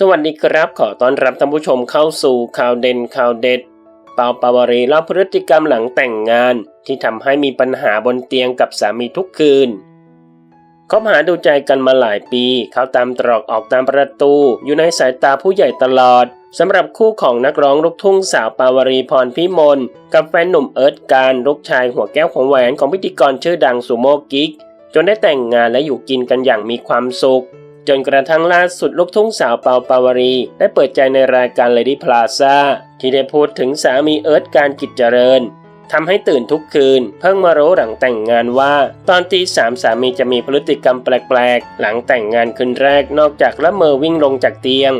สวัสดีครับ ขอต้อนรับท่านผู้ชมเข้าสู่ข่าวเด่นข่าวเด็ด เปาปาวารีเล่าพฤติกรรมหลังแต่งงาน ที่ทำให้มีปัญหาบนเตียงกับสามีทุกคืนคบหาดูใจกันมาหลายปี เขาตามตรอกออกตามประตู อยู่ในสายตาผู้ใหญ่ตลอดสำหรับคู่ของนักร้องลูกทุ่งสาวปาวรีพรพิมลกับแฟนหนุ่มเอิร์ธการลูกชายหัวแก้วของแหวนของพิธีกรชื่อดังสุโมกิกจนได้แต่งงานและอยู่กินกันอย่างมีความสุข จนกระทั่งล่าสุดลูกทุ่งสาวเปาปาวารี ได้เปิดใจในรายการ Lady Plaza ที่ได้พูดถึงสามีเอิร์ธการกิจเจริญทำให้ตื่นทุกคืน เพิ่งมารู้หลังแต่งงานว่า ตอนตีสามสามีจะมีพฤติกรรมแปลกๆ หลังแต่งงานคืนแรกนอกจากละเมอวิ่งลงจากเตียง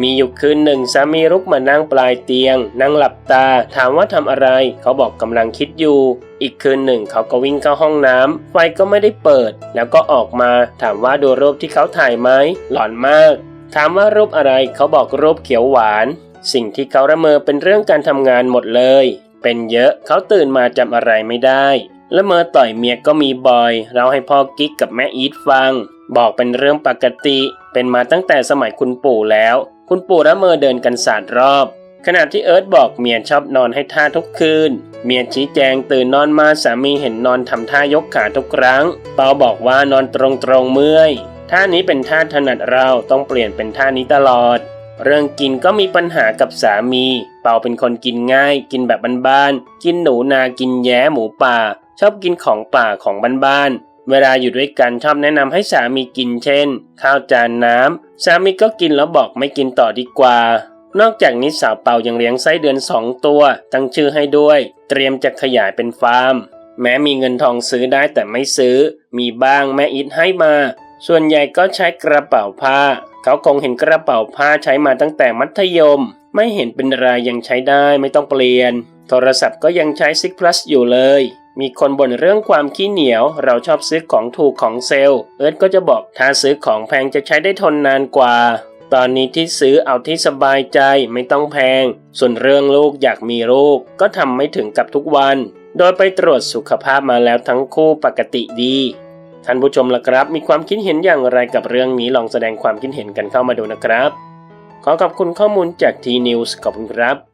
มีอยู่คืนหนึ่งสามีลุกมานั่งปลายเตียง นั่งหลับตา ถามว่าทำอะไร เขาบอกกำลังคิดอยู่ อีกคืนหนึ่งเขาก็วิ่งเข้าห้องน้ำไฟก็ไม่ได้เปิด แล้วก็ออกมา ถามว่าดูรูปที่เขาถ่ายไหมหลอนมาก ถามว่ารูปอะไรเขาบอกรูปเขียวหวาน สิ่งที่เขาระเมอเป็นเรื่องการทำงานหมดเลย เป็นเยอะเขาตื่นมาจำอะไรไม่ได้ละเมอต่อยเมียก็มีบ่อย เราให้พ่อกิ๊กกับแม่อีทฟัง บอกเป็นเรื่องปกติ เป็นมาตั้งแต่สมัยคุณปู่แล้ว คุณปู่ละเมอเดินกันสาดรอบ ขณะที่เอิร์ธบอกเมียชอบนอนให้ท่าทุกคืน เมียชี้แจงตื่นนอนมาสามีเห็นนอนทำท่ายกขาทุกครั้ง เปาบอกว่านอนตรงตรงเมื่อยท่านี้เป็นท่าถนัดเราต้องเปลี่ยนเป็นท่านี้ตลอด เรื่องกินก็มีปัญหากับสามี เปาเป็นคนกินง่าย กินแบบบ้านๆกินหนูนากินแย้หมูป่า ชอบกินของป่าของบ้านๆ เวลาอยู่ด้วยกันชอบแนะนำให้สามีกินเช่น ข้าวจานน้ำสามีก็กินแล้วบอกไม่กินต่อดีกว่า นอกจากนี้สาวเปายังเลี้ยงไส้เดือนสองตัว ตั้งชื่อให้ด้วย เตรียมจะขยายเป็นฟาร์ม แม้มีเงินทองซื้อได้แต่ไม่ซื้อ มีบ้างแม่อิทให้มา ส่วนใหญ่ก็ใช้กระเป๋าผ้า เขาคงเห็นกระเป๋าผ้าใช้มาตั้งแต่มัธยม ไม่เห็นเป็นไรยังใช้ได้ไม่ต้องเปลี่ยน โทรศัพท์ก็ยังใช้ซิก plus อยู่เลย มีคนบ่นเรื่องความขี้เหนียว เราชอบซื้อของถูกของเซลล์เอิร์ธก็จะบอกถ้าซื้อของแพงจะใช้ได้ทนนานกว่า ตอนนี้ที่ซื้อเอาที่สบายใจไม่ต้องแพง ส่วนเรื่องลูกอยากมีลูกก็ทำไม่ถึงกับทุกวัน โดยไปตรวจสุขภาพมาแล้วทั้งคู่ปกติดีท่านผู้ชมล่ะครับ มีความคิดเห็นอย่างไรกับเรื่องนี้ลองแสดงความคิดเห็นกันเข้ามาดูนะครับ ขอขอบคุณข้อมูลจากทีนิวส์ขอบคุณครับ